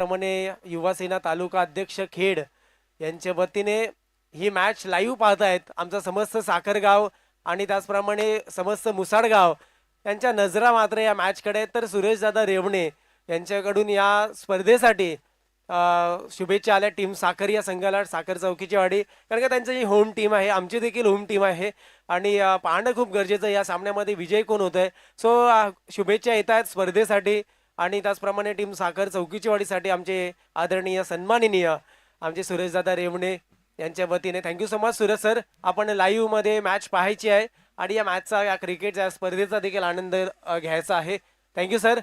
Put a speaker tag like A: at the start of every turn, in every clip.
A: प्रमाणे युवासेना तालुका अध्यक्ष खेड यांच्या वतीने ही मॅच लाईव्ह पाहतायत. आमचं समस्त साखरगाव आणि त्याचप्रमाणे समस्त मुसाडगाव यांच्या नजरा मात्र या मॅचकडे आहेत. तर सुरेशदादा रेवणे यांच्याकडून या स्पर्धेसाठी शुभेच्छा आल्या. टीम साखर या संघाला साखर चौकीची वाडी. कारण का त्यांची ही होम टीम आहे. आमची देखील होम टीम आहे. आणि पाहणं खूप गरजेचं या सामन्यामध्ये विजय कोण होत आहे सो शुभेच्छा येत आहेत स्पर्धेसाठी. आणि त्याचप्रमाणे टीम साखर चौकीची वाडीसाठी आमचे आदरणीय सन्माननीय आमचे सुरेशदादा रेवणे यांच्या वतीने thank you so much Suresh sir आपण लाईव्हमध्ये मॅच पाहायची आहे आणि या मॅचचा या क्रिकेटच्या स्पर्धेचा देखील आनंद घ्यायचा आहे. थँक्यू सर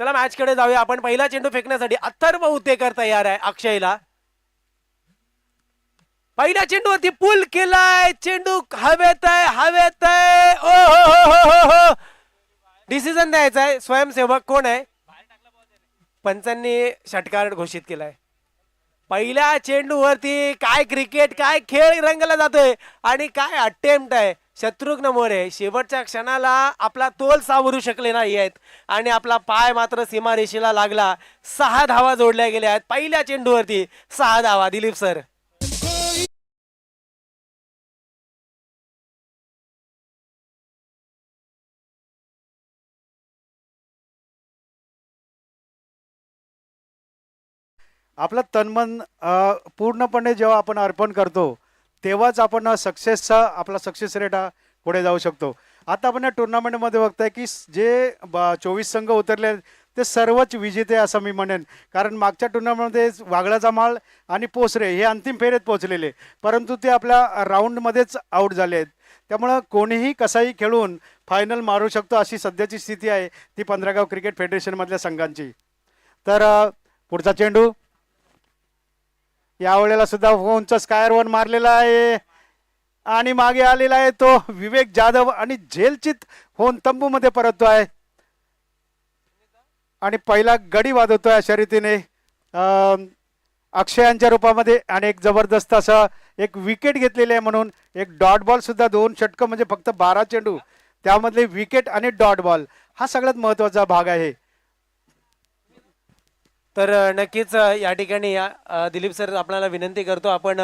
A: चला मॅचकडे जाऊया. आपण पहिला चेंडू फेकण्यासाठी अथर्व उतेकर तयार आहे अक्षयला. पहिल्या चेंडूवरती पुल केलाय. चेंडू हवेत आहे हवेत आहे. ओ हो हो हो हो हो. डिसिजन द्यायचा आहे. स्वयंसेवक कोण आहे? पंचांनी षटकार घोषित केलाय. पहिल्या चेंडूवरती काय क्रिकेट काय खेळ रंगला जातोय आणि काय अटेम्प्ट आहे. शत्रुघ्न मोरे शेवटच्या क्षणाला आपला तोल सावरू शकले नाही आहेत. आणि आपला पाय मात्र सीमारेषेला लागला. सहा धावा जोडल्या गेल्या आहेत. पहिल्या चेंडूवरती सहा धावा दिलीप सर.
B: आपलं तनमन पूर्णपणे जेव्हा आपण अर्पण करतो तेव्हाच आपण सक्सेसचा आपला सक्सेस रेट हा पुढे जाऊ शकतो. आता आपण या टुर्नामेंटमध्ये बघताय की जे जे चोवीस संघ उतरले आहेत, ते सर्वच विजेते असं मी म्हणेन. कारण मागच्या टुर्नामेंटमध्ये वागळाचा माळ आणि पोसरे हे अंतिम फेरीत पोहोचलेले. परंतु ते आपल्या राऊंडमध्येच आऊट झाले आहेत. त्यामुळं कोणीही कसाही खेळून फायनल मारू शकतो अशी सध्याची स्थिती आहे ती पंधरागाव क्रिकेट फेडरेशनमधल्या संघांची. तर पुढचा चेंडू यावेळेला सुद्धा फोनचा स्कायर वन मारलेला आहे. आणि मागे आलेला आहे तो विवेक जाधव आणि झेलचित होऊन तंबूमध्ये परततो आहे. आणि पहिला गडी वाजवतोय अशा शर्यतीने अक्षयांच्या रूपामध्ये आणि एक जबरदस्त असं एक विकेट घेतलेली आहे म्हणून एक डॉट बॉल सुद्धा दोन षटकं म्हणजे फक्त बारा चेंडू. त्यामधले विकेट आणि डॉट बॉल हा सगळ्यात महत्त्वाचा भाग आहे.
A: तर नक्कीच या ठिकाणी या दिलीप सर आपल्याला विनंती करतो आपण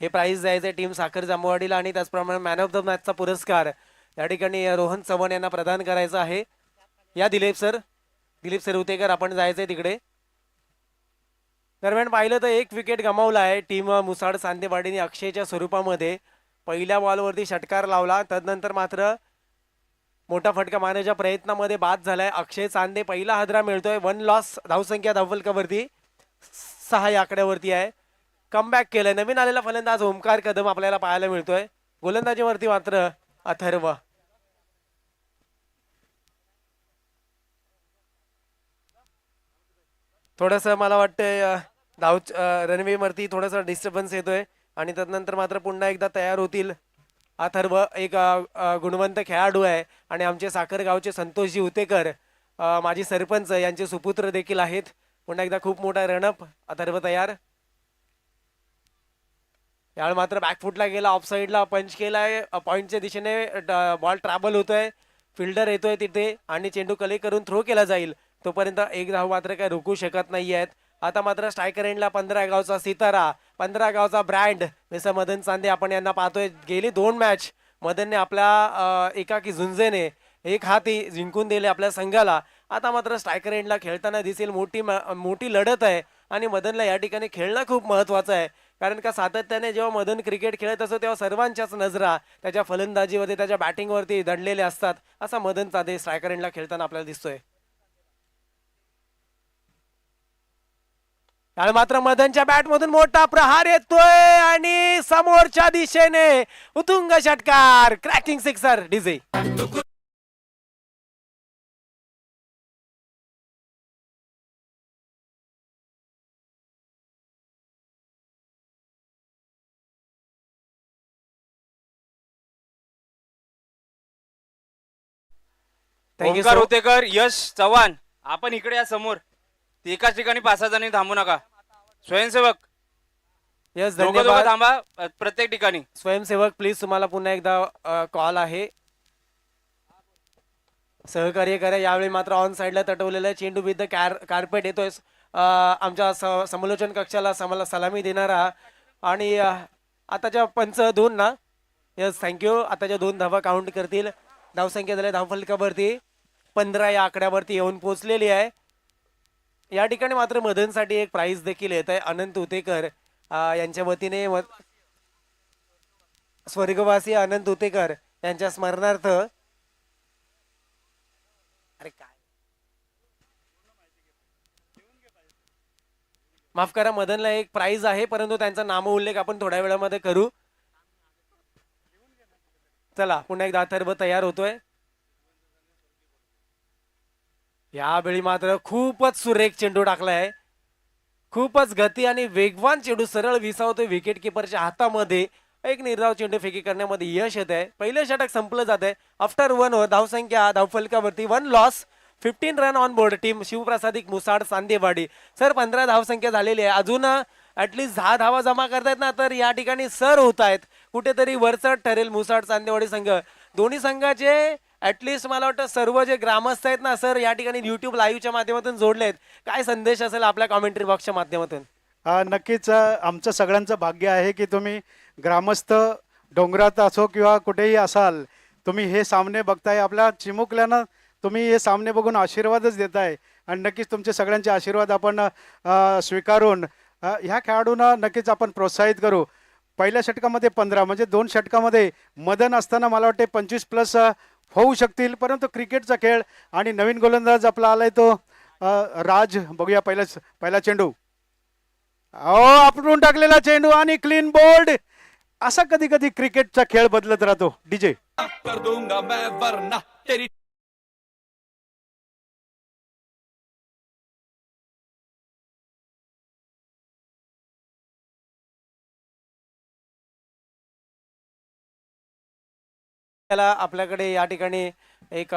A: हे प्राईज द्यायचे टीम साखर जांभवाडीला आणि त्याचप्रमाणे मॅन ऑफ द मॅचचा पुरस्कार या ठिकाणी रोहन चव्हाण यांना प्रदान करायचा आहे. या दिलीप सर दिलीप सर उतेकर आपण जायचंय तिकडे. दरम्यान पाहिलं तर एक विकेट गमावला आहे टीम मुसाड सांदेवाडीने अक्षयच्या स्वरूपामध्ये. पहिल्या बॉलवरती षटकार लावला तदनंतर मात्र मोठा फटका मारण्याच्या प्रयत्नामध्ये बाद झालाय. अक्षय चांदे पहिला हादरा मिळतोय. वन लॉस धावसंख्या धावफलकावरती सहा या आकड्यावरती आहे. कमबॅक केलंय. नवीन आलेला फलंदाज ओमकार कदम आपल्याला पाहायला मिळतोय. गोलंदाजीवरती मात्र अथर्व. थोडस मला वाटतंय धाव रनवे वरती थोडासा डिस्टर्बन्स येतोय. आणि त्यानंतर मात्र पुन्हा एकदा तयार होतील अथर्व एक गुणवंत खेळाडू आहे आणि आमचे साखर गावचे संतोषजी उतेकर माजी सरपंच यांचे सुपुत्र देखील आहेत. पुन्हा एकदा खूप मोठा रणप अथर्व तयार. यावेळी मात्र बॅकफुटला गेला ऑफ साईडला पंच केलाय. पॉईंटच्या दिशेने बॉल ट्रॅव्हल होतोय. फिल्डर येतोय तिथे आणि चेंडू कले करून थ्रो केला जाईल. तोपर्यंत एक धाव मात्र काय रोखू शकत नाही आहेत आता मात्र स्ट्रायकर एंडला पंधरा गावचा सितारा पंधरा गावचा ब्रँड. मिसर मदन चांदे आपण यांना पाहतोय. गेली दोन मॅच मदनने आपल्या एकाकी झुंजेने एक हाती जिंकून दिले आपल्या संघाला. आता मात्र स्ट्रायकर एंडला खेळताना दिसेल मोठी म- मोठी लढत आहे आणि मदनला या ठिकाणी खेळणं खूप महत्वाचं आहे. कारण का सातत्याने जेव्हा मदन क्रिकेट खेळत असतो तेव्हा सर्वांच्याच नजरा त्याच्या फलंदाजीवरती त्याच्या बॅटिंगवरती दडलेल्या असतात. असा मदन चांदे स्ट्रायकर एंडला खेळताना आपल्याला दिसतोय. आणि मात्र मदनच्या बॅट मधून मोठा प्रहार येतोय आणि समोरच्या दिशेने उतुंग षटकार cracking sixer DJ
C: Omkar Hotekar Yash Chavan आपण इकडे या समोर. एकाच ठिकाणी पाच सहा थांबू नका. स्वयंसेवक.
A: यस
C: दोघं दोघं
A: धन्यवाद.
C: थांबा अ, प्रत्येक ठिकाणी.
A: स्वयंसेवक प्लीज तुम्हाला पुन्हा एकदा कॉल आहे. सहकार्य करा. यावेळी मात्र ऑन साईडला तटवलेला चेंडू विथ द कार्पेट येतोय. अ, आमच्या स- समालोचन कक्षाला समला सलामी देणारा. आणि अ, आताच्या पंच दोन ना. यस थँक्यू आताच्या दोन धावा काउंट करतील. धावसंख्या झाल्या धावफलकावरती पंधरा या आकड्यावरती येऊन पोहोचलेली आहे. या ठिकाणी मात्र मदनसाठी एक प्राइज देखील येत आहे. अनंत उतेकर यांच्या वतीने स्वर्गवासी अनंत उतेकर यांच्या स्मरणार्थ अरे काय? माफ करा मदनला एक प्राइज आहे परंतु त्यांचा नामोल्लेख आपण थोड्या वेळामध्ये करू. चला पुन्हा एकदा अथर्व तयार होतोय. यावेळी मात्र खूपच सुरेख चेंडू टाकलाय. खूपच गती आणि वेगवान चेंडू सरळ विसावतोय विकेट किपरच्या हातामध्ये. एक निर्धाव चेंडू फेकी करण्यामध्ये यश येत आहे पहिलं षटक संपलं जात आहे आफ्टर वन ओव्हर धावसंख्या धावफलकावरती one loss fifteen run on board team शिवप्रसादिक Musad Sandewadi. Sir पंधरा धावसंख्या झालेली आहे. अजून uh, ऍटलिस्ट दहा धावा जमा करतायत ना तर या ठिकाणी सर होत आहेत कुठेतरी वरचढ ठरेल मुसाड चांदेवाडी संघ. दोन्ही संघाचे ऍटलिस्ट मला वाटतं सर्व जे ग्रामस्थ आहेत ना सर या ठिकाणी युट्यूब लाईव्हच्या माध्यमातून जोडलेत काय संदेश असेल आपल्या कॉमेंट्री बॉक्सच्या माध्यमातून?
B: नक्कीच आमचं सगळ्यांचं भाग्य आहे की तुम्ही ग्रामस्थ डोंगरात असो किंवा कुठेही असाल तुम्ही हे सामने बघताय. आपल्या चिमुकल्यानं तुम्ही हे सामने बघून आशीर्वादच देताय. आणि नक्कीच तुमचे सगळ्यांचे आशीर्वाद आपण स्वीकारून ह्या खेळाडूंना नक्कीच आपण प्रोत्साहित करू. पहिल्या षटकामध्ये पंधरा म्हणजे दोन षटकामध्ये मदन असताना मला वाटते पंचवीस प्लस होऊ शकतील परंतु क्रिकेटचा खेळ आणि नवीन गोलंदाज आपला आलाय तो राज. बघूया पहिला पहिला चेंडू. अहो आपटून टाकलेला चेंडू आणि क्लीन बोर्ड असा कधी कधी क्रिकेटचा खेळ बदलत राहतो. डीजे.
A: त्याला आपल्याकडे या ठिकाणी एक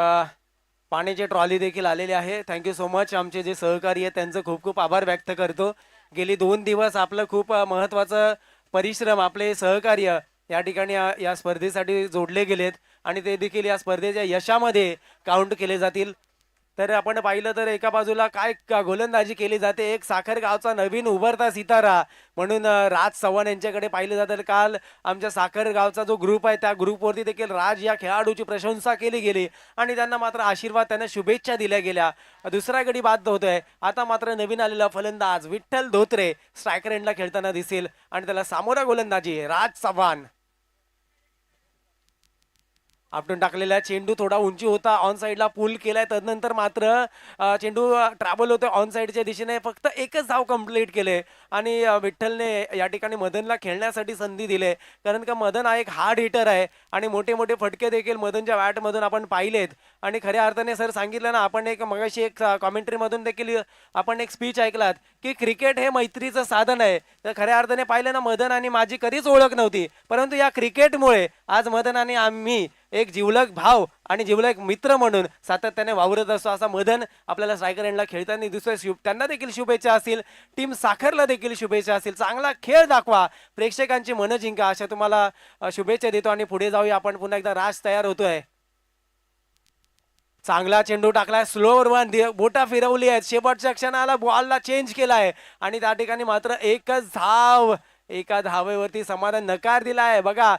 A: पाण्याची ट्रॉली देखील आलेली आहे. थँक्यू सो मच आमचे जे सहकारी आहेत त्यांचं खूप खूप आभार व्यक्त करतो. गेली दोन दिवस आपलं खूप महत्त्वाचं परिश्रम आपले सहकार्य या ठिकाणी या स्पर्धेसाठी जोडले गेलेत आणि ते देखील या स्पर्धेच्या यशामध्ये काउंट केले जातील. तर आपण पाहिलं तर एका बाजूला काय गोलंदाजी केली जाते? एक साखर गावचा नवीन उभरता सितारा. म्हणून राज चव्हाण यांच्याकडे पाहिलं जातं. काल आमच्या साखर गावचा जो ग्रुप आहे त्या ग्रुपवरती देखील राज या खेळाडूची प्रशंसा केली गेली आणि त्यांना मात्र आशीर्वाद त्यांना शुभेच्छा दिल्या गेल्या. दुसरा गडी बाद होतोय. आता मात्र नवीन आलेला फलंदाज विठ्ठल धोत्रे स्ट्रायकर एंडला खेळताना दिसेल आणि त्याला सामोरा गोलंदाजी राज चव्हाण. आपटून टाकलेला चेंडू थोडा उंची होता ऑन साईडला पूल केलाय. तदनंतर मात्र चेंडू ट्रॅव्हल होतोय ऑन साईडच्या दिशेने. फक्त एकच धाव कंप्लीट केले. आणि विठ्ठलने या ठिकाणी मदनला खेळण्यासाठी संधी दिले. कारण का मदन हा एक हार्ड हिटर आहे. आणि मोठे मोठे फटके देखील मदनच्या वॅटमधून आपण पाहिलेत. आणि खऱ्या अर्थाने सर सांगितलं ना आपण एक मगाशी एक कॉमेंट्रीमधून देखील आपण एक स्पीच ऐकलात की क्रिकेट हे मैत्रीचं साधन आहे. तर खऱ्या अर्थाने पाहिलं ना मदन आणि माझी कधीच ओळख नव्हती. परंतु या क्रिकेटमुळे आज मदन आणि आम्ही एक जिवलक भाव आणि जिवलक मित्र म्हणून सातत्याने वावरत असतो. असा मदन आपल्याला स्ट्रायकर एंडला खेळताना दिसतोय. शुभ त्यांना देखील शुभेच्छा असतील. टीम साखरला देखील शुभेच्छा असतील. चांगला खेळ दाखवा. प्रेक्षकांची मनं जिंका. अशा तुम्हाला शुभेच्छा देतो आणि पुढे जाऊया. आपण पुन्हा एकदा राज तयार होतोय. चांगला चेंडू टाकलाय. स्लोवर वन बोटा फिरवली आहेत. शेवटच्या क्षणाला बॉलला चेंज केलाय. आणि त्या ठिकाणी मात्र एकच धाव. एका धावेवरती समाधान नकार दिला आहे बघा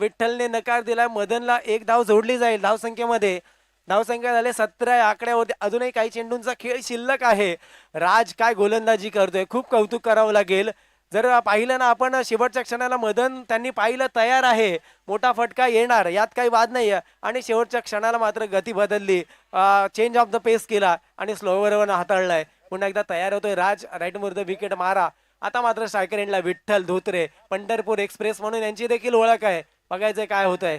A: विठ्ठलने नकार दिलाय. मदनला एक धाव जोडली जाईल धावसंख्येमध्ये. धावसंख्या झाले सतरा आकड्यावरती अजूनही काही चेंडूंचा खेळ शिल्लक आहे. राज काय गोलंदाजी करतोय? खूप कौतुक करावं लागेल. जर पाहिलं ना आपण शेवटच्या क्षणाला मदन त्यांनी पाहिलं तयार आहे. मोठा फटका येणार यात काही वाद नाही आणि शेवटच्या क्षणाला मात्र गती बदलली. चेंज ऑफ द पेस केला आणि स्लोवर हाताळलाय. पुन्हा एकदा तयार होतोय राज. राईट द विकेट मारा. आता मात्र स्ट्रायकर विठ्ठल धोत्रे पंढरपूर एक्सप्रेस म्हणून यांची देखील ओळख आहे. बघायचं काय होत आहे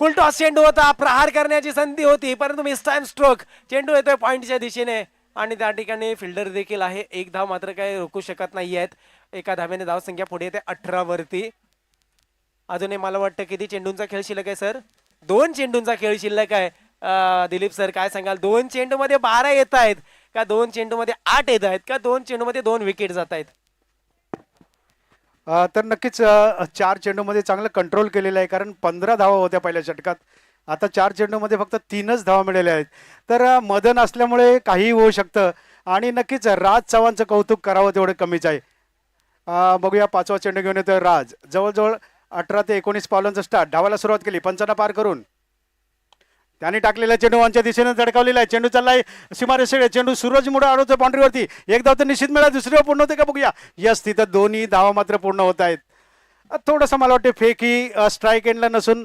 A: फुल टॉस चेंडू होता. प्रहार करण्याची संधी होती परंतु मिस टाइम स्ट्रोक चेंडू येतोय पॉईंटच्या दिशेने. आणि त्या ठिकाणी फिल्डर देखील आहे. एक धाव मात्र काही रोखू शकत नाही आहेत. एका धाव्याने धाव संख्या पुढे येते अठरा वरती. अजूनही मला वाटतं किती चेंडूंचा खेळ शिल्लक आहे सर? दोन चेंडूंचा खेळ शिल्लक आहे. दिलीप सर काय सांगाल? दोन चेंडू मध्ये बारा येत आहेत. का दोन चेंडू मध्ये आठ येत आहेत का दोन चेंडू मध्ये दोन विकेट जात आहेत?
B: तर नक्कीच चार चेंडूमध्ये चांगलं कंट्रोल केलेलं आहे कारण पंधरा धावा होत्या पहिल्या षटकात. आता चार चेंडूमध्ये फक्त तीनच धावा मिळाल्या आहेत. तर मदन असल्यामुळे काहीही होऊ शकतं. आणि नक्कीच राज चव्हाणचं कौतुक करावं तेवढं कमीच आहे. बघूया पाचवा चेंडू घेऊन येतोय राज. जवळजवळ अठरा ते एकोणीस पावलांचा स्टार्ट धावायला सुरुवात केली. पंचांना पार करून. त्याने टाकलेला चेंडू वनच्या दिशेने धडकावलेला आहे. चेंडू चाललाय सीमारेषेकडे. चेंडू सूरज मुळे अडवतोय बाउंड्रीवरती एक धाव तर निश्चित मिळाला दुसरी धाव पूर्ण होते का बघूया. यस तिथं दोन्ही धावा मात्र पूर्ण होत आहेत. थोडंसं मला वाटतं फेक ही स्ट्राईक एंडला नसून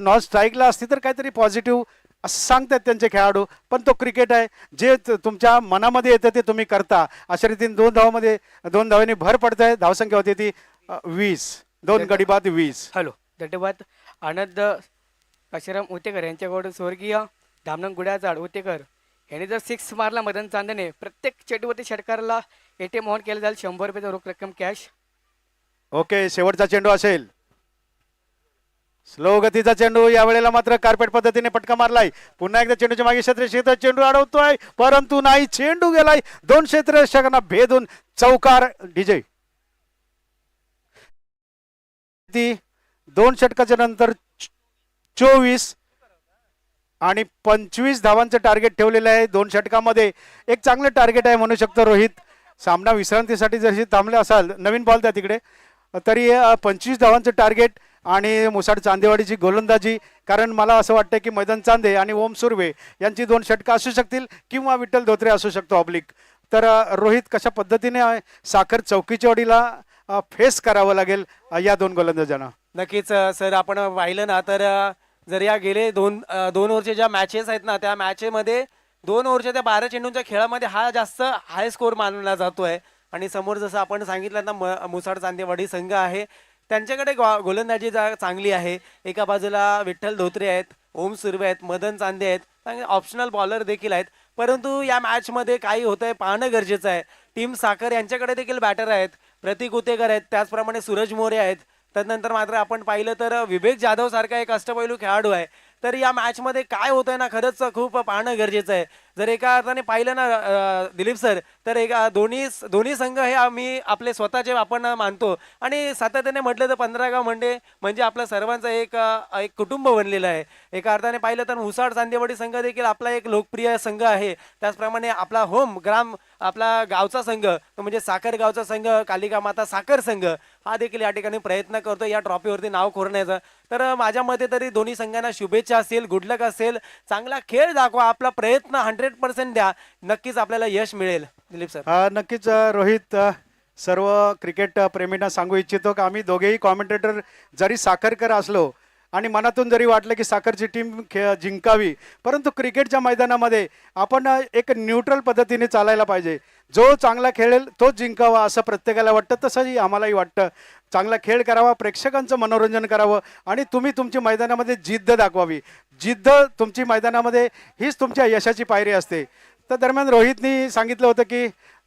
B: नॉन स्ट्राईकला असती तर काहीतरी पॉझिटिव्ह असं सांगतात त्यांचे खेळाडू. पण तो क्रिकेट आहे. जे तुमच्या मनामध्ये येतं ते तुम्ही करता. अशा रीतीने दोन धावामध्ये दोन धावांनी भर पडत आहे धावसंख्या होती ती वीस. दोन गडी बाद वीस.
D: हॅलो धन्यवाद. आनंद काशीराम उतेकर यांच्याकडून स्वर्गीय धामनंग गुड्याजाड उतेकर यांनी जर सिक्स मारला मदन चांदने प्रत्येक चेंडूवरती षटकारला ए टी एम ऑन केलं जाईल शंभर रुपयाचा रोख रक्कम कॅश
B: ओके शेवटचा चेंडू असेल. स्लो गतीचा चेंडू यावेळेला मात्र कार्पेट पद्धतीने पटका मारलाय. पुन्हा एकदा चेंडूच्या मागे क्षेत्र चेंडू अडवतोय. परंतु नाही चेंडू गेलाय. दोन क्षेत्ररक्षकांना भेदून चौकार डीजे दोन षटकाच्या नंतर चोवीस आणि पंचवीस धावांचं टार्गेट ठेवलेलं आहे. दोन षटकामध्ये एक चांगलं टार्गेट आहे म्हणू शकतो रोहित. सामना विश्रांतीसाठी जशी थांबले असाल नवीन बॉल द्या तिकडे. तरी पंचवीस धावांचं टार्गेट आणि मुसाड चांदेवाडीची गोलंदाजी. कारण मला असं वाटतं की मैदान चांदे आणि ओम सुर्वे यांची दोन षटकं असू शकतील किंवा विठ्ठल धोत्रे असू शकतो ऑब्लिक तर रोहित कशा पद्धतीने साखर चौकीच्या फेस करावं लागेल या दोन गोलंदाजांना?
A: नक्कीच सर आपण पाहिलं ना तर जर या गेले दोन दोन ओव्हरच्या ज्या मॅचेस आहेत ना त्या मॅचेमध्ये दोन ओव्हरच्या त्या बारा चेंडूंच्या खेळामध्ये हा जास्त हाय स्कोर मानला जातोय. आणि समोर जसं आपण सांगितलं ना म- मुसाड चांदेवाडी संघ आहे. त्यांच्याकडे गो- गोलंदाजी जा- चांगली आहे. एका बाजूला विठ्ठल धोत्रे आहेत ओम सुर्वे आहेत मदन चांदे आहेत. चांगले ऑप्शनल बॉलर देखील आहेत. परंतु या मॅचमध्ये काही होतंय पाहणं गरजेचं आहे. टीम साखर यांच्याकडे देखील बॅटर आहेत. प्रतीक उतेकर आहेत. त्याचप्रमाणे सूरज मोरे आहेत. त्यानंतर मात्र आपण पाहिलं तर विवेक जाधव सारखा एक अष्टपैलू खेळाडू आहे. तर या मॅचमध्ये काय होतंय ना खरंच खूप पाहणं गरजेचं आहे. जर एका अर्थाने पाहिलं ना दिलीप सर तर एका दोन्ही दोन्ही संघ हे आम्ही आपले स्वतःचे आपण मानतो. आणि सातत्याने म्हटलं तर पंधरा गाव म्हणजे म्हणजे आपला सर्वांचं एक एक कुटुंब बनलेलं आहे. एका अर्थाने पाहिलं तर मुसाड चांदेवाडी संघ देखील आपला एक लोकप्रिय संघ आहे. त्याचप्रमाणे आपला होम ग्राम आपला गावचा संघ तो म्हणजे साखर गावचा संघ कालिका माता साखर संघ हा देखील या ठिकाणी प्रयत्न करतो या ट्रॉफीवरती नाव कोरण्याचा. तर माझ्या मते तरी दोन्ही संघांना शुभेच्छा असेल गुडलक असेल. चांगला खेळ दाखवा आपला प्रयत्न हंड्रेड पर्सेंट द्या नक्कीच आपल्याला यश मिळेल. दिलीप सर
B: अ, नक्कीच अ, रोहित अ, सर्व क्रिकेट अ, प्रेमींना सांगू इच्छितो की आम्ही दोघेही कॉमेंटेटर जरी साखरकर असलो आणि मनातून जरी वाटलं की साखरची टीम खे जिंकावी परंतु क्रिकेटच्या मैदानामध्ये आपण अ, एक न्यूट्रल पद्धतीने चालायला पाहिजे. जो चांगला खेळेल तोच जिंकावा असं प्रत्येकाला वाटतं तसंही आम्हालाही वाटतं. चांगला खेळ करावा प्रेक्षकांचं मनोरंजन करावं आणि तुम्ही तुमची मैदानामध्ये जिद्द दाखवावी. जिद्द तुमची मैदानामध्ये हीच तुमच्या यशाची पायरी असते. तर दरम्यान रोहितनी सांगितलं होतं की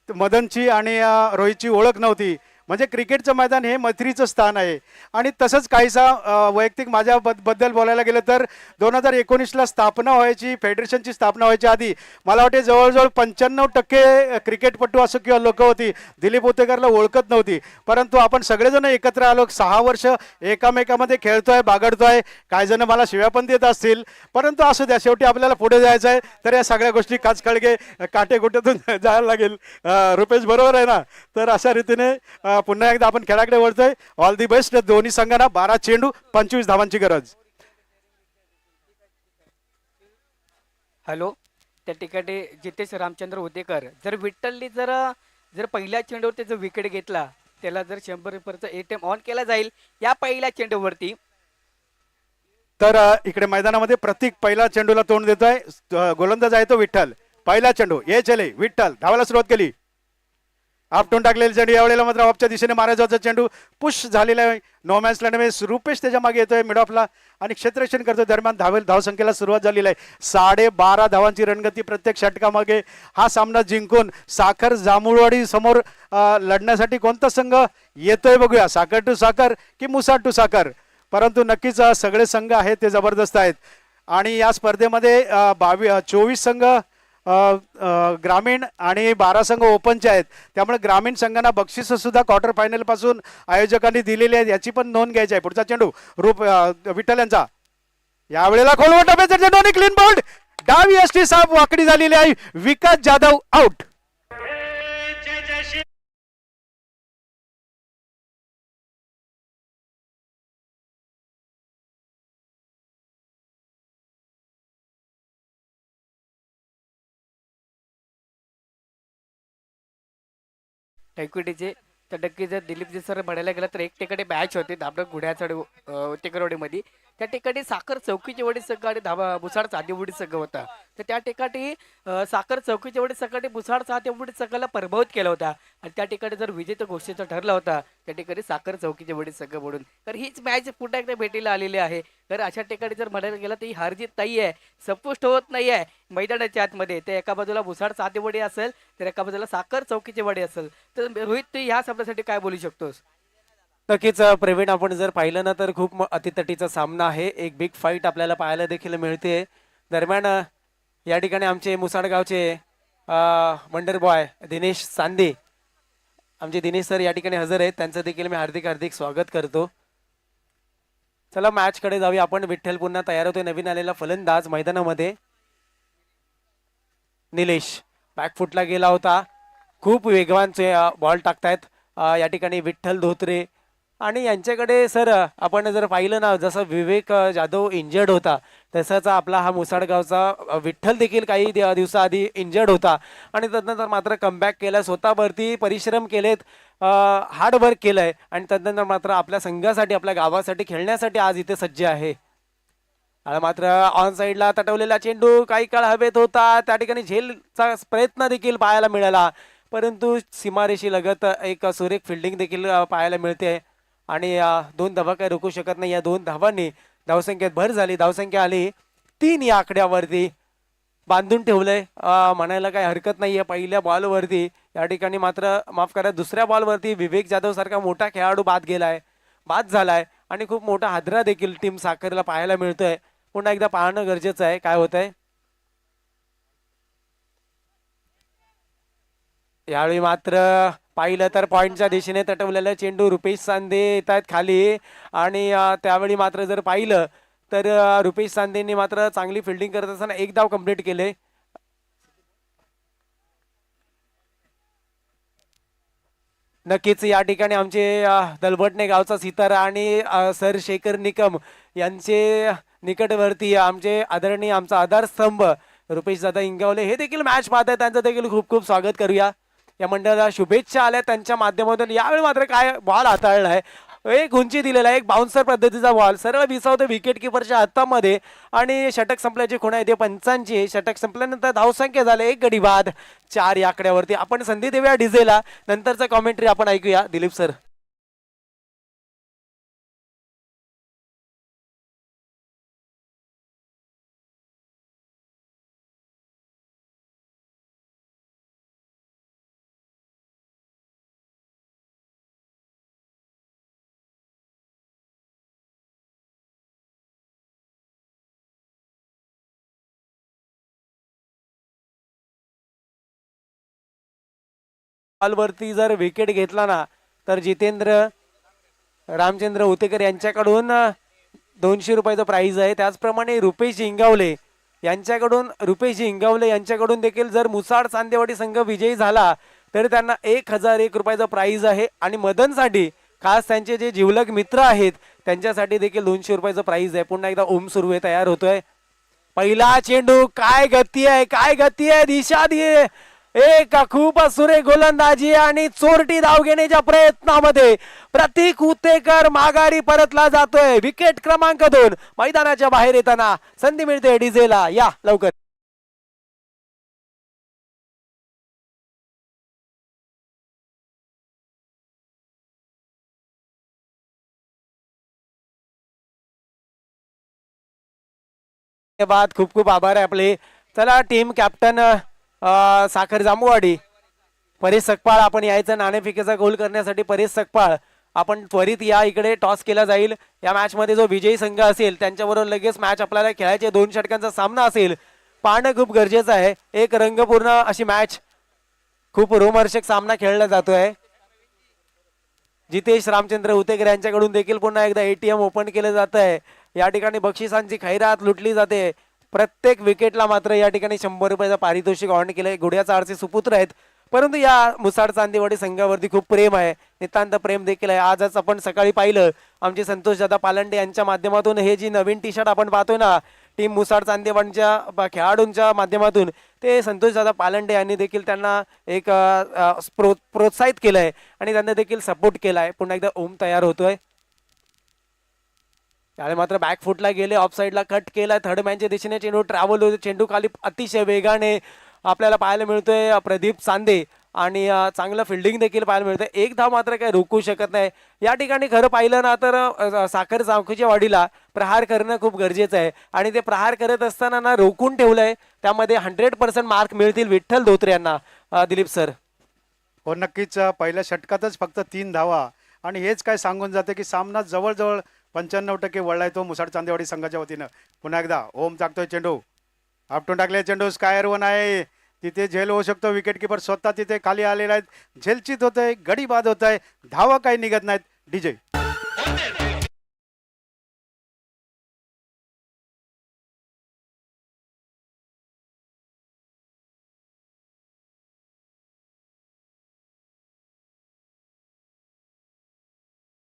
B: मदनची आणि रोहितची ओळख नव्हती. म्हणजे क्रिकेटचं मैदान हे मैत्रीचं स्थान आहे. आणि तसंच काहीसा वैयक्तिक माझ्या बदबद्दल बोलायला गेलं तर दोन हजार एकोणीसला स्थापना व्हायची फेडरेशनची स्थापना व्हायच्या आधी मला वाटते जवळजवळ पंच्याण्णव टक्के क्रिकेटपटू असो किंवा लोक होती. दिलीप उतेकरला ओळखत नव्हती. परंतु आपण सगळेजण एकत्र आलो सहा वर्ष एकामेकामध्ये खेळतोय बागडतोय. काही जण मला शिव्या पण देत असतील. परंतु असू द्या शेवटी आपल्याला पुढे जायचं आहे. तर या सगळ्या गोष्टी काचखळगे काटेकुट्यातून जायला लागेल. रुपेश बरोबर आहे ना? तर अशा रीतीने पुन्हा एकदा आपण खेळाकडे वळतोय. ऑल दी बेस्ट दोन्ही संघांना. बारा चेंडू पंचवीस धावांची गरज.
D: हॅलो त्या ठिकाणी जितेश रामचंद्र उदेकर जर विठ्ठलनी जर जर पहिल्या चेंडूवर त्याचा विकेट घेतला त्याला जर शंभर रुपयाचा ए टी एम ऑन केला जाईल या पहिल्या चेंडूवरती.
B: तर इकडे मैदानामध्ये प्रतीक पहिला चेंडूला तोंड देतोय. गोलंदाज आहे तो विठ्ठल. पहिला चेंडू ये चले विठ्ठल. धावायला सुरुवात केली. आपटून टाकलेला चेंडू. यावेळेला मात्र ऑफच्या दिशेने मारायचा होता चेंडू पुश झालेला आहे. नो मॅन्स लँडमध्ये रुपेश त्याच्यामागे येतोय मिड ऑफला आणि क्षेत्ररक्षण करतो दरम्यान धावेल धावसंख्येला सुरुवात झालेली आहे. साडे बारा धावांची रणगती प्रत्येक षटकामागे हा सामना जिंकून साखर जांभूळवाडी समोर लढण्यासाठी कोणता संघ येतोय बघूया. साखर टू साखर की मुसाड टू साखर? परंतु नक्कीच सगळे संघ आहेत ते जबरदस्त आहेत. आणि या स्पर्धेमध्ये बावी चोवीस संघ ग्रामीण आणि बारा संघ ओपनचे आहेत त्यामुळे ग्रामीण संघांना बक्षिसंसुद्धा क्वार्टर फायनलपासून आयोजकांनी दिलेली आहेत याची पण नोंद घ्यायची आहे. पुढचा चेंडू रूप विठ्ठल यांचा. यावेळेला खोलवट टप्प्याचे चेंडू आणि क्लीन बॉल्ड डावी एसटी साहेब वाकडी झालेली आहे. विकास जाधव आउट
D: टायक्विटीचे तर नक्की जर दिलीपजी सर म्हणायला गेलं तर एक ठिकाणी मॅच होते दामडक गुढ्याचड टेकरवाडीमध्ये त्या ठिकाणी साखर चौकीचे वडील संघ आणि धाबा भुसाड चांदेवडी संघ होता. तर त्या ठिकाणी साखर चौकीचे वडी संघाने भुसाड चांदेवडी संघाला प्रभावित केला होता. आणि त्या ठिकाणी जर विजेता घोषित ठरला होता त्या ठिकाणी साखर चौकीचे वडील संघ म्हणून. तर हीच मॅच पुन्हा एकदा भेटीला आलेली आहे. तर अशा ठिकाणी जर म्हणायला गेलं तर ही हारजीत नाही आहे. संपुष्ट होत नाही आहे मैदानाच्या आतमध्ये. ते एका बाजूला भुसाड सातेवडी असेल तर एका बाजूला साखर चौकीचे वडे असेल. तर रोहित तू ह्या शब्दासाठी काय बोलू शकतोस?
A: नक्कीच प्रवीण आपण जर पाहिलं ना तर खूप अतितटीचा सामना आहे. एक बिग फाईट आपल्याला पाहायला देखील मिळते. दरम्यान या ठिकाणी आमचे मुसाडगावचे वंडर बॉय दिनेश सांदे. आमचे दिनेश सर या ठिकाणी हजर आहेत. त्यांचं देखील मी हार्दिक हार्दिक स्वागत करतो. चला मॅचकडे जाऊया आपण. विठ्ठल पुन्हा तयार होतोय. नवीन आलेला फलंदाज मैदानामध्ये. निलेश बॅकफुटला गेला होता. खूप वेगवान बॉल टाकतायत. या ठिकाणी विठ्ठल धोत्रे आणि यांच्याकडे सर आपण जर पाहिलं ना जसं विवेक जाधव इंजर्ड होता तसाच आपला हा मुसाडगावचा विठ्ठल देखील काही दिवसाआधी इंजर्ड होता. आणि तदनंतर मात्र कमबॅक केला स्वतःवरती परिश्रम केलेत हार्डवर्क केलंय. आणि तदनंतर मात्र आपल्या संघासाठी आपल्या गावासाठी खेळण्यासाठी आज इथे सज्ज आहे. मात्र ऑन साईडला तटवलेला चेंडू काही काळ हवेत होता. त्या ठिकाणी झेलचा प्रयत्न देखील पाहायला मिळाला. परंतु सीमारेषी लगत एक सुरेख फिल्डिंग देखील पाहायला मिळते. आणि दोन धावा काही रोखू शकत नाही. या दोन धावांनी धावसंख्येत भर झाली. धावसंख्या आली. तीन या आकड्यावरती बांधून ठेवलंय. म्हणायला काही हरकत नाही आहे पहिल्या बॉलवरती या ठिकाणी मात्र माफ करा दुसऱ्या बॉलवरती विवेक जाधव सारखा मोठा खेळाडू बाद गेलाय. बाद झालाय आणि खूप मोठा हादरा देखील टीम साखरला पाहायला मिळतोय. पुन्हा एकदा पाहणं गरजेचं आहे. काय होत आहे यावेळी मात्र पाहिलं तर पॉइंटच्या दिशेने तटवलेलं चेंडू रुपेश सांदे येत आहेत खाली. आणि त्यावेळी मात्र जर पाहिलं तर रुपेश सांदेंनी मात्र चांगली फिल्डिंग करत असताना एक धाव कंप्लीट केले. नक्कीच या ठिकाणी आमचे दलबटणे गावचा सितारा आणि सर शेखर निकम यांचे निकटवर्ती आमचे आदरणीय आमचा आधारस्तंभ रुपेश दादा इंगावले. हे देखील मॅच पाहत आहेत त्यांचं देखील खूप खूप स्वागत करूया. या मंडळाला शुभेच्छा आल्या. त्यांच्या माध्यमातून यावेळी मात्र काय बॉल आहे. एक उंची दिलेला एक बाउन्सर पद्धतीचा बॉल सरळ विसावतो विकेट किपरच्या हातामध्ये. आणि षटक संपल्याची खुणा येते पंचांची षटक संपल्यानंतर धावसंख्या झाले. एक गडी बाद. चार या आकड्यावरती. आपण संधी देऊया डिझेला नंतरचा कॉमेंट्री आपण ऐकूया. दिलीप सर बॉलवरती जर विकेट घेतला ना तर जितेंद्र रामचंद्र उतेकर यांच्याकडून दोनशे रुपयाचं प्राईज आहे. त्याचप्रमाणे रुपेश इंगावले यांच्याकडून रुपेश इंगावले यांच्याकडून देखील जर मुसाड चांदेवाडी संघ विजयी झाला तर त्यांना एक हजार एक रुपयाचा प्राईज आहे. आणि मदनसाठी खास त्यांचे जे जिवलग मित्र आहेत त्यांच्यासाठी देखील दोनशे रुपयाचं प्राईज आहे. पुन्हा एकदा ओम सुरू तयार होतोय. पहिला चेंडू काय गती आहे? काय गती आहे? दिशा दिये एक खूप सुरे गोलंदाजी आणि चोरटी धाव घेण्याच्या प्रयत्नामध्ये प्रतीक उतेकर माघारी परतला जातोय. विकेट क्रमांक दोन. मैदानाच्या बाहेर येताना संधी मिळते डीजेला. या लवकर. बाद खूप खूप आभार आहे आपले. चला टीम कॅप्टन साखर जांबुवाडी. परेश सकपाळ आपण यायचं नाणेफिकेचा गोल करण्यासाठी परेश सकपाळ. आपण त्वरित या इकडे टॉस केला जाईल. या मॅच मध्ये जो विजयी संघ असेल त्यांच्याबरोबर लगेच मॅच आपल्याला खेळायचे. दोन षटकांचा सामना असेल पाहणं खूप गरजेचं आहे. एक रंगपूर्ण अशी मॅच. खूप रोमहर्षक सामना खेळला जातोय. जितेश रामचंद्र उतेकर यांच्याकडून देखील पुन्हा एकदा एटीएम ओपन केलं जात आहे या ठिकाणी बक्षिसांची खैरात लुटली जाते. प्रत्येक विकेटला मात्र या ठिकाणी शंभर रुपयाचं पारितोषिक ऑन केलंय. घोड्याचा आरचे सुपुत्र आहेत. परंतु या मुसाड चांदेवाडी संघावरती खूप प्रेम आहे. नितांत प्रेम देखील आहे. आजच आपण सकाळी पाहिलं. आमचे संतोष दादा पालंडे यांच्या माध्यमातून हे जी नवीन टी शर्ट आपण पाहतोय ना टीम मुसाड चांदेवाडीच्या खेळाडूंच्या माध्यमातून ते संतोष दादा पालंडे यांनी देखील त्यांना एक प्रो प्रोत्साहित केलंय. आणि त्यांना देखील सपोर्ट केलाय. पुन्हा एकदा ओम तयार होतोय. त्याने मात्र बॅक फुटला गेले ऑफ साईडला कट केला. थर्ड मॅनच्या दिशेने चेंडू ट्रॅव्हल होतो चेंडू खाली अतिशय वेगाने आपल्याला पाहायला मिळतोय प्रदीप सांदे. आणि चांगलं फिल्डिंग देखील पाहायला मिळतं एक धाव मात्र काही रोखू शकत नाही. या ठिकाणी खरं पाहिलं ना तर साखर चावकीच्या वाडीला प्रहार करणं खूप गरजेचं आहे. आणि ते प्रहार करत असताना ना रोखून ठेवलंय. त्यामध्ये हंड्रेड पर्सेंट मार्क मिळतील विठ्ठल धोत्रे यांना. दिलीप सर.
B: हो नक्कीच पहिल्या षटकातच फक्त तीन धावा. आणि हेच काय सांगून जाते की सामना जवळजवळ पंच्याण्णव टक्के वळलाय तो मुसाड चांदेवाडी संघाच्या वतीनं. पुन्हा एकदा ओम टाकतोय चेंडू. आपटून टाकले चेंडू स्कायर वन आहे. तिथे झेल होऊ शकतो विकेटकीपर स्वतः तिथे खाली आलेला आहेत झेलचित होत आहे गडी बाद होत आहे धावा काही निघत नाहीत. डीजे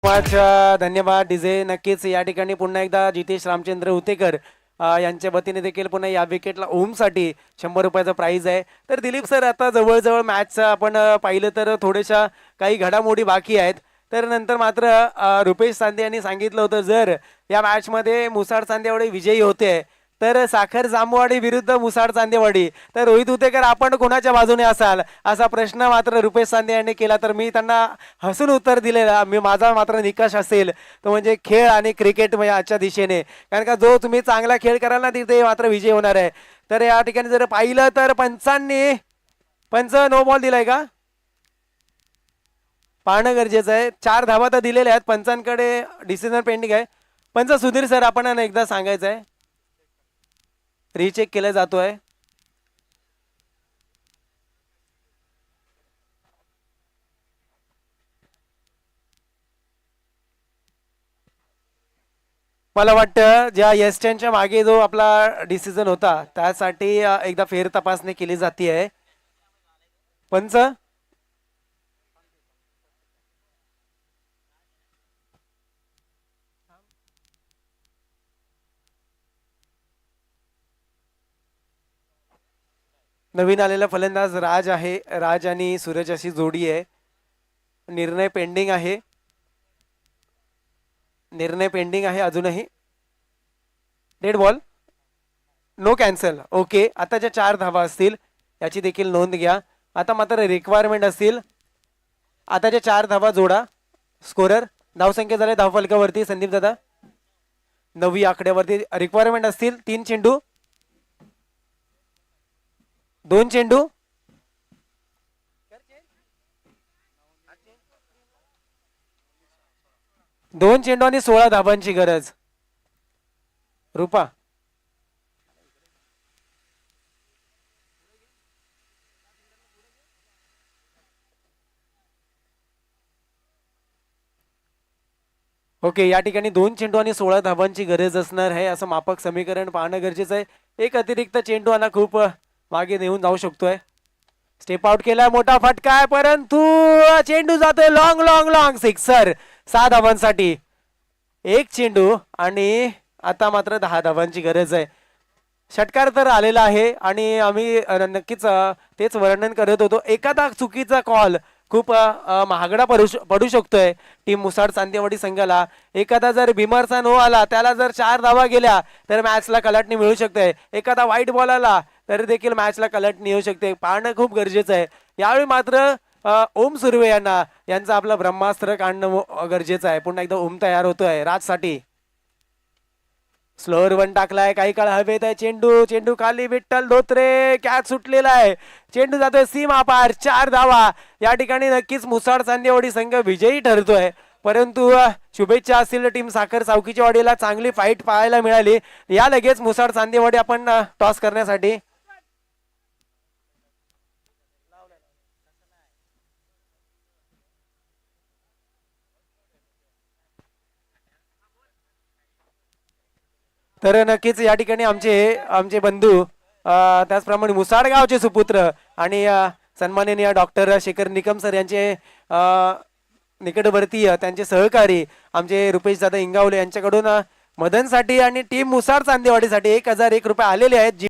A: खूपच धन्यवाद डीजे. नक्कीच या ठिकाणी पुन्हा एकदा जितेश रामचंद्र उतेकर यांच्या वतीने देखील पुन्हा या विकेटला ओमसाठी शंभर रुपयाचा प्राईज आहे. तर दिलीप सर आता जवळजवळ मॅच आपण पाहिलं तर थोड्याशा काही घडामोडी बाकी आहेत. तर नंतर मात्र रुपेश सांदे यांनी सांगितलं होतं जर या मॅचमध्ये मुसाड एवढे विजयी होते तर साखर जामवाडी विरुद्ध मुसाड चांदेवाडी. तर रोहित उतेकर आपण कोणाच्या बाजूने असाल? असा प्रश्न मात्र रुपेश सांदे यांनी केला. तर मी त्यांना हसून उत्तर दिलेला मी माझा मात्र निकष असेल. तो म्हणजे खेळ आणि क्रिकेट आजच्या दिशेने. कारण का जो तुम्ही चांगला खेळ कराल ना तिथे मात्र विजय होणार आहे. तर या ठिकाणी जर पाहिलं तर पंचांनी पंच नो बॉल दिलाय का? पाहणं गरजेचं आहे. चार धावा तर दिलेल्या आहेत. पंचांकडे डिसिजन पेंडिंग आहे. पंच सुधीर सर आपण एकदा सांगायचं आहे रिचेक केला जातोय. मला वाटतं ज्या येस्टनच्या मागे जो आपला डिसिजन होता त्यासाठी एकदा फेर तपासणी केली जाते आहे पंच नवीन आलेला फलंदाज राज आहे. राज आणि सूरज अशी जोडी आहे. निर्णय पेंडिंग आहे. निर्णय पेंडिंग आहे अजूनही. Dead ball no cancel okay आता ज्या चार धावा असतील याची देखील नोंद घ्या. आता मात्र रिक्वायरमेंट असतील. आता ज्या चार धावा जोडा. स्कोरर धावसंख्या झाले धाव फलकावरती संदीप दादा नवी आकड्यावरती रिक्वायरमेंट असतील. तीन चेंडू. दोन चेंडू. दोन चेंडू आणि सोळा धाबांची गरज. रुपा. ओके या ठिकाणी दोन चेंडू आणि सोळा धाबांची गरज असणार आहे असं मापक समीकरण पाहणं गरजेचं आहे. एक अतिरिक्त चेंडू आणा खूप. मागे नेऊन जाऊ शकतोय. स्टेप आउट केलाय मोठा फटका आहे परंतु चेंडू जातोय लॉंग लॉंग लॉंग सिक्सर सहा धावांसाठी. एक चेंडू आणि आता मात्र दहा धावांची गरज आहे. षटकार तर आलेला आहे आणि आम्ही नक्कीच तेच वर्णन करत होतो. एखादा चुकीचा कॉल खूप महागडा पडू श- पडू शकतोय. टीम मुसाड चांदेवाडी संघाला. एखादा जर बिमारचा नो आला त्याला जर चार धावा गेल्या तर मॅचला कलाटणी मिळू शकते. एखादा वाईट बॉल आला तर देखील मॅचला कलाटणी येऊ शकते. पाहणं खूप गरजेचं आहे. यावेळी मात्र ओम सुर्वे यांना यांचं आपलं ब्रह्मास्त्र काढणं गरजेचं आहे. पुन्हा एकदा ओम तयार होतोय. राजसाठी. स्लोअर वन टाकलाय. काही काळ हवेत आहे चेंडू. चेंडू खाली विठ्ठल धोत्रे. कॅच सुटलेला आहे. चेंडू जातोय सीमा पार. चार धावा. या ठिकाणी नक्कीच मुसाड चांदेवाडी संघ विजयी ठरतोय. परंतु शुभेच्छा असतील टीम साखर सावकीच्या वाडीला. चांगली फाईट पाहायला मिळाली. या लगेच मुसाड चांदेवाडी आपण टॉस करण्यासाठी. तर नक्कीच या ठिकाणी आमचे आमचे बंधू त्याचप्रमाणे मुसाडगावचे सुपुत्र आणि सन्माननीय डॉक्टर शेखर निकम सर यांचे निकटवर्तीय त्यांचे सहकारी आमचे रुपेश दादा इंगावले यांच्याकडून मदनसाठी आणि टीम मुसाड चांदेवाडीसाठी एक हजार एक रुपये आलेले आहेत. जी